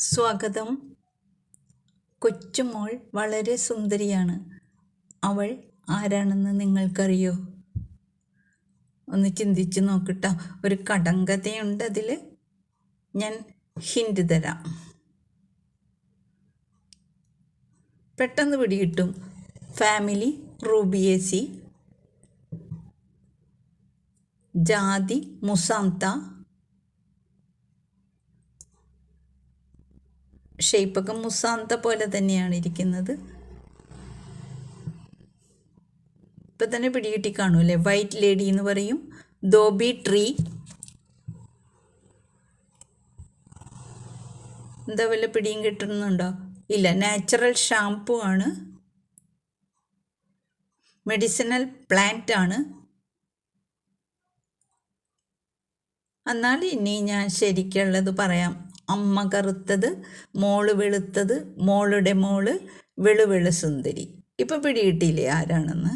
സ്വാഗതം. കൊച്ചുമോൾ വളരെ സുന്ദരിയാണ്. അവൾ ആരാണെന്ന് നിങ്ങൾക്കറിയോ? ഒന്ന് ചിന്തിച്ച് നോക്കട്ടോ. ഒരു കടങ്കഥയുണ്ട് അതിൽ ഞാൻ ഹിൻഡ് തരാം. പെട്ടെന്ന് പിടികിട്ടും. Family Rubiaceae. ജാതി മുസാംത. ഷേപ്പൊക്കെ മുസാന്ത പോലെ തന്നെയാണ് ഇരിക്കുന്നത്. ഇപ്പം തന്നെ പിടികിട്ടി കാണും അല്ലേ? വൈറ്റ് ലേഡി എന്ന് പറയും. ദോബി ട്രീ എന്താ വല്ല പിടിയും കിട്ടുന്നുണ്ടോ? ഇല്ല നാച്ചുറൽ ഷാംപൂ ആണ്. മെഡിസിനൽ പ്ലാന്റ് ആണ്. എന്നാൽ ഇനി ഞാൻ ശരിക്കുള്ളത് പറയാം. അമ്മ കറുത്തത് മോൾ വെളുത്തത് മോളുടെ മോൾ വെളുവെളു സുന്ദരി. ഇപ്പം പിടികിട്ടിയില്ലേ ആരാണെന്ന്?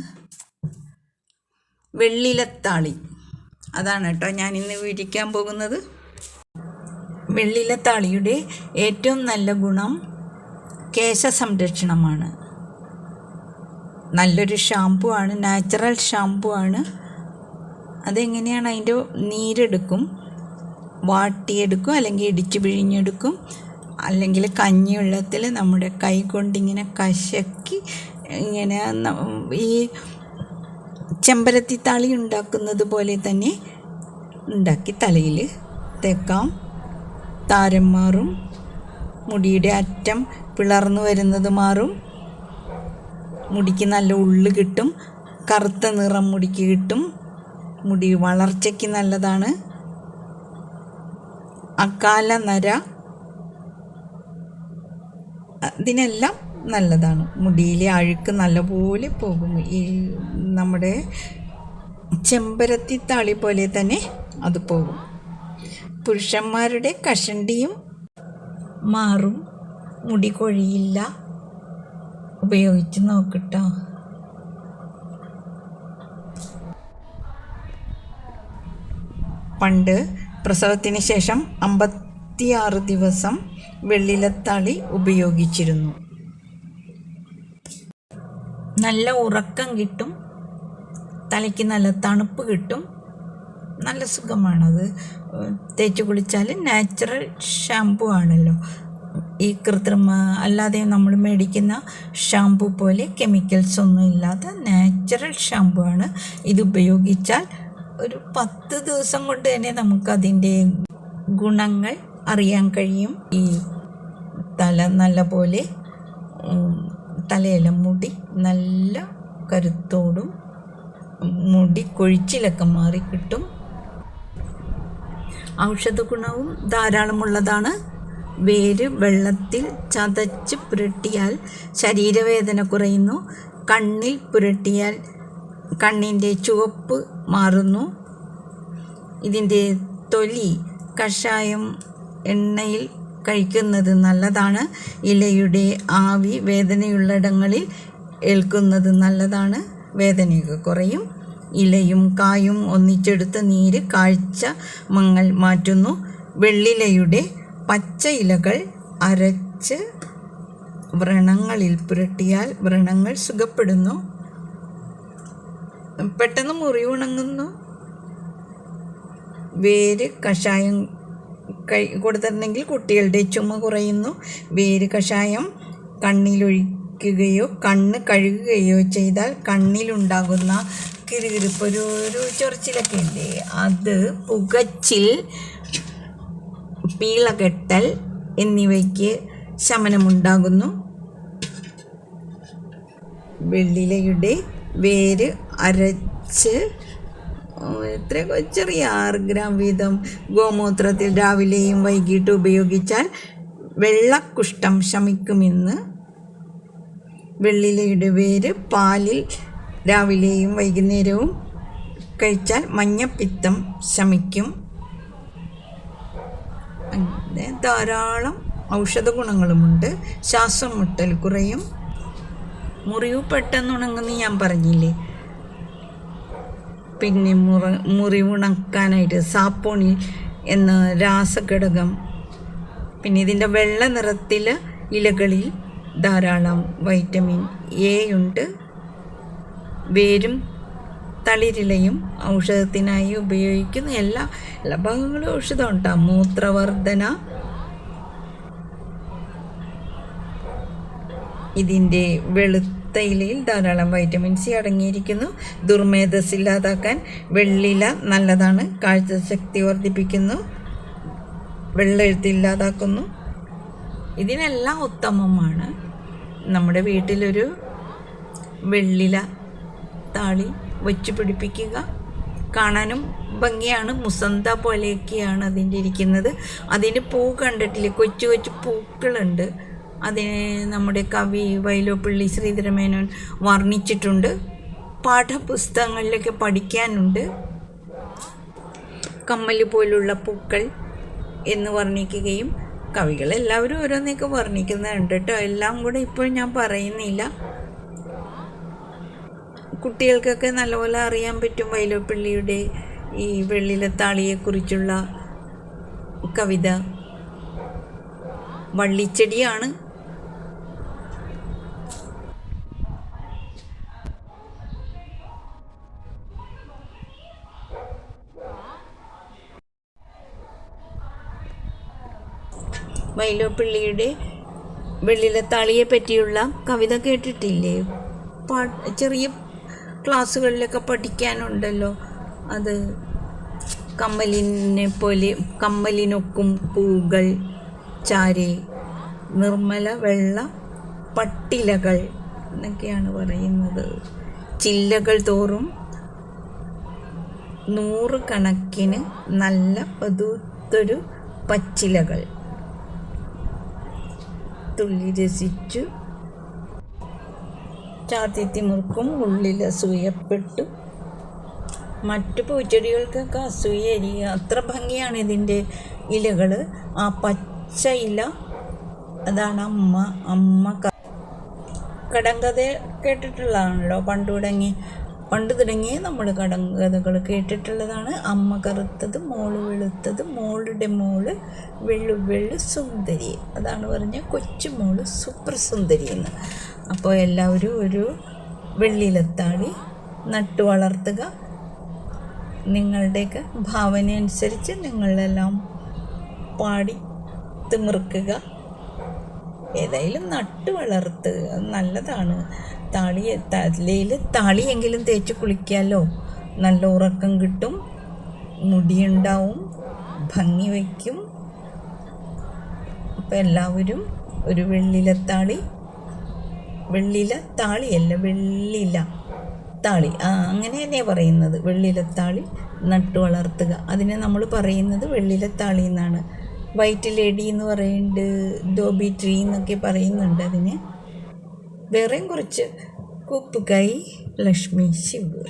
വെള്ളിലത്താളി. അതാണ് കേട്ടോ ഞാൻ ഇന്ന് വിരിക്കാൻ പോകുന്നത്. വെള്ളിലത്താളിയുടെ ഏറ്റവും നല്ല ഗുണം കേശ സംരക്ഷണമാണ് നല്ലൊരു ഷാമ്പു ആണ് നാച്ചുറൽ ഷാമ്പു ആണ്. അതെങ്ങനെയാണ് അതിന്റെ നീരെടുക്കും? വാട്ടിയെടുക്കും അല്ലെങ്കിൽ ഇടിച്ചു പിഴിഞ്ഞെടുക്കും. അല്ലെങ്കിൽ കഞ്ഞിവെള്ളത്തിൽ നമ്മുടെ കൈ കൊണ്ടിങ്ങനെ കശക്കി ഇങ്ങനെ ഈ ചെമ്പരത്തി താളി ഉണ്ടാക്കുന്നത് പോലെ തന്നെ ഉണ്ടാക്കി തലയിൽ തേക്കാം. താരം മാറും. മുടിയുടെ അറ്റം പിളർന്നു വരുന്നത് മാറും. മുടിക്ക് നല്ല ഉള്ളു കിട്ടും. കറുത്ത നിറം മുടിക്ക് കിട്ടും. മുടി വളർച്ചയ്ക്ക് നല്ലതാണ്. അകാല നര അതിനെല്ലാം നല്ലതാണ്. മുടിയിലെ അഴുക്ക് നല്ലപോലെ പോകും. ഈ നമ്മുടെ ചെമ്പരത്തി താളി പോലെ തന്നെ അത് പോകും. പുരുഷന്മാരുടെ കഷണ്ടിയും മാറും. മുടി കൊഴിയില്ല. ഉപയോഗിച്ച് നോക്കട്ടോ. പണ്ട് പ്രസവത്തിന് ശേഷം അമ്പത്തിയാറ് ദിവസം വെള്ളിലത്താളി ഉപയോഗിച്ചിരുന്നു. നല്ല ഉറക്കം കിട്ടും. തലയ്ക്ക് നല്ല തണുപ്പ് കിട്ടും. നല്ല സുഖമാണത്. തേച്ച് കുളിച്ചാൽ നാച്ചുറൽ ഷാമ്പു ആണല്ലോ. ഈ കൃത്രിമ അല്ലാതെ നമ്മൾ മേടിക്കുന്ന ഷാമ്പു പോലെ കെമിക്കൽസ് ഒന്നും ഇല്ലാത്ത നാച്ചുറൽ ഷാമ്പു ആണ്. ഇത് ഉപയോഗിച്ചാൽ ഒരു പത്ത് ദിവസം കൊണ്ട് തന്നെ നമുക്കതിന്റെ ഗുണങ്ങൾ അറിയാൻ കഴിയും. ഈ തല നല്ല പോലെ തലയില മുടി നല്ല കരുത്തോടും മുടി കൊഴിച്ചിലൊക്കെ മാറി കിട്ടും. ഔഷധ ഗുണവും ധാരാളമുള്ളതാണ്. വേര് വെള്ളത്തിൽ ചതച്ച് പുരട്ടിയാൽ ശരീരവേദന കുറയുന്നു. കണ്ണിൽ പുരട്ടിയാൽ കണ്ണിന്റെ ചുവപ്പ് മാറുന്നു. ഇതിന്റെ തൊലി കഷായം എണ്ണയിൽ കഴിക്കുന്നത് നല്ലതാണ്. ഇലയുടെ ആവി വേദനയുള്ളിടങ്ങളിൽ ഏൽക്കുന്നത് നല്ലതാണ്. വേദനയൊക്കെ കുറയും. ഇലയും കായും ഒന്നിച്ചെടുത്ത് നീര് കാഴ്ച മങ്ങൽ മാറ്റുന്നു. വെള്ളിലയുടെ പച്ച ഇലകൾ അരച്ച് വ്രണങ്ങളിൽ പുരട്ടിയാൽ വ്രണങ്ങൾ സുഖപ്പെടുന്നു. പെട്ടെന്ന് മുറിവുണങ്ങുന്നു വേര് കഷായം കൈ കൊടുത്തിട്ടുണ്ടെങ്കിൽ കുട്ടികളുടെ ചുമ കുറയുന്നു. വേര് കഷായം കണ്ണിലൊഴിക്കുകയോ കണ്ണ് കഴുകുകയോ ചെയ്താൽ കണ്ണിലുണ്ടാകുന്ന കിരുകിരിപ്പ്. ഒരു ഒരു ചൊറിച്ചിലൊക്കെ ഇല്ലേ? അത് പുകച്ചിൽ പീളകെട്ടൽ എന്നിവയ്ക്ക് ശമനമുണ്ടാകുന്നു. വെള്ളിലയുടെ വേര് അരച്ച് എത്ര ചെറിയ ആറ് ഗ്രാം വീതം ഗോമൂത്രത്തിൽ രാവിലെയും വൈകിട്ട് ഉപയോഗിച്ചാൽ വെള്ളക്കുഷ്ഠം ശമിക്കുമെന്ന് വെള്ളിലയുടെ വേര് പാലിൽ രാവിലെയും വൈകുന്നേരവും കഴിച്ചാൽ മഞ്ഞപ്പിത്തം ശമിക്കും. ധാരാളം ഔഷധ ഗുണങ്ങളുമുണ്ട് ശ്വാസം മുട്ടൽ കുറയും. മുറിവ് പെട്ടെന്നുണങ്ങുന്ന ഞാൻ പറഞ്ഞില്ലേ? പിന്നെ മുറ മുറിവുണക്കാനായിട്ട് സാപ്പോണിൽ എന്ന രാസഘടകം. പിന്നെ ഇതിന്റെ വെള്ള നിറത്തിൽ ഇലകളിൽ ധാരാളം വൈറ്റമിൻ എ ഉണ്ട്. വേരും തളിരിലയും ഔഷധത്തിനായി ഉപയോഗിക്കുന്ന എല്ലാ എല്ലാ ഭാഗങ്ങളും ഔഷധം ഉണ്ടാകും മൂത്രവർദ്ധന ഇതിന്റെ വെളുത്ത ഇലയിൽ ധാരാളം വൈറ്റമിൻ സി അടങ്ങിയിരിക്കുന്നു. ദുർമേധസ് ഇല്ലാതാക്കാൻ വെള്ളില നല്ലതാണ്. കാഴ്ചശക്തി വർദ്ധിപ്പിക്കുന്നു. വെള്ളെഴുത്ത് ഇല്ലാതാക്കുന്നു. ഇതിനെല്ലാം ഉത്തമമാണ്. നമ്മുടെ വീട്ടിലൊരു വെള്ളില താളി വെച്ച് പിടിപ്പിക്കുക. കാണാനും ഭംഗിയാണ്. മുസന്ത പോലെയൊക്കെയാണ് അതിന്റെ ഇരിക്കുന്നത്. അതിന് പൂ കണ്ടിട്ടില്ലേ? കൊച്ചു കൊച്ചു പൂക്കളുണ്ട്. അതിനെ നമ്മുടെ കവി വൈലോപ്പള്ളി ശ്രീധരമേനോൻ വർണിച്ചിട്ടുണ്ട്. പാഠപുസ്തകങ്ങളിലൊക്കെ പഠിക്കാനുണ്ട്. കമ്മൽ പോലുള്ള പൂക്കൾ എന്ന് വർണിക്കുകയും കവികൾ എല്ലാവരും ഓരോന്നൊക്കെ വർണിക്കുന്നുണ്ട് കേട്ടോ. എല്ലാം കൂടെ ഇപ്പോൾ ഞാൻ പറയുന്നില്ല. കുട്ടികൾക്കൊക്കെ നല്ലപോലെ അറിയാൻ പറ്റും വൈലോപ്പള്ളിയുടെ ഈ വെള്ളിലത്താളിയെക്കുറിച്ചുള്ള കവിത. വള്ളിച്ചെടിയാണ് വൈലോപ്പിള്ളിയുടെ തളിയെ പറ്റിയുള്ള കവിത കേട്ടിട്ടില്ലേ? പാ ചെറിയ ക്ലാസ്സുകളിലൊക്കെ പഠിക്കാനുണ്ടല്ലോ. അത് കമ്മലിനെ പോലെ കമ്മലിനൊക്കും പൂകൾ ചാരി നിർമ്മല വെള്ള പട്ടിലകൾ എന്നൊക്കെയാണ് പറയുന്നത്. ചില്ലകൾ തോറും നൂറുകണക്കിന് നല്ല പതുത്തൊരു പച്ചിലകൾ. തുള്ളി രസിച്ചു. ചാത്തിത്തിമുറുക്കും ഉള്ളിൽ അസൂയപ്പെട്ടു. മറ്റു പൂച്ചെടികൾക്കൊക്കെ അസൂയരിക അത്ര ഭംഗിയാണ് ഇതിന്റെ ഇലകൾ. ആ പച്ച ഇല അതാണ് അമ്മ അമ്മ കടങ്കഥ കേട്ടിട്ടുള്ളതാണല്ലോ. പണ്ട് തുടങ്ങി പണ്ട് തുടങ്ങിയ നമ്മൾ കടങ്കഥകൾ കേട്ടിട്ടുള്ളതാണ്. അമ്മ കറുത്തത് മോൾ വെളുത്തത് മോളുടെ മോൾ വെള്ളു വെള്ളു സുന്ദരി. അതാണ് പറഞ്ഞ കൊച്ചു മോൾ സൂപ്പർ സുന്ദരി എന്ന്. അപ്പോൾ എല്ലാവരും ഒരു വെള്ളിയിലെത്താടി നട്ടു വളർത്തുക. നിങ്ങളുടെയൊക്കെ ഭാവന അനുസരിച്ച് നിങ്ങളെല്ലാം പാടി തിമിർക്കുക. ഏതായാലും നട്ടു വളർത്തുക. നല്ലതാണ്. താളി തലയിൽ താളിയെങ്കിലും തേച്ച് കുളിക്കാമല്ലോ നല്ല ഉറക്കം കിട്ടും. മുടിയുണ്ടാവും. ഭംഗി വയ്ക്കും. അപ്പം എല്ലാവരും ഒരു വെള്ളിലത്താളി വെള്ളില താളിയല്ല വെള്ളില താളി. ആ അങ്ങനെ തന്നെയാണ് പറയുന്നത്. വെള്ളിലത്താളി നട്ടു വളർത്തുക. അതിനെ നമ്മൾ പറയുന്നത് വെള്ളിലത്താളി എന്നാണ്. വൈറ്റ് ലേഡി എന്ന് പറയുന്നുണ്ട് ഡോബി ട്രീ എന്നൊക്കെ പറയുന്നുണ്ട് അതിന്. വേറെയും കുറച്ച് കുപ്പുകൈ ലക്ഷ്മി ശിവ്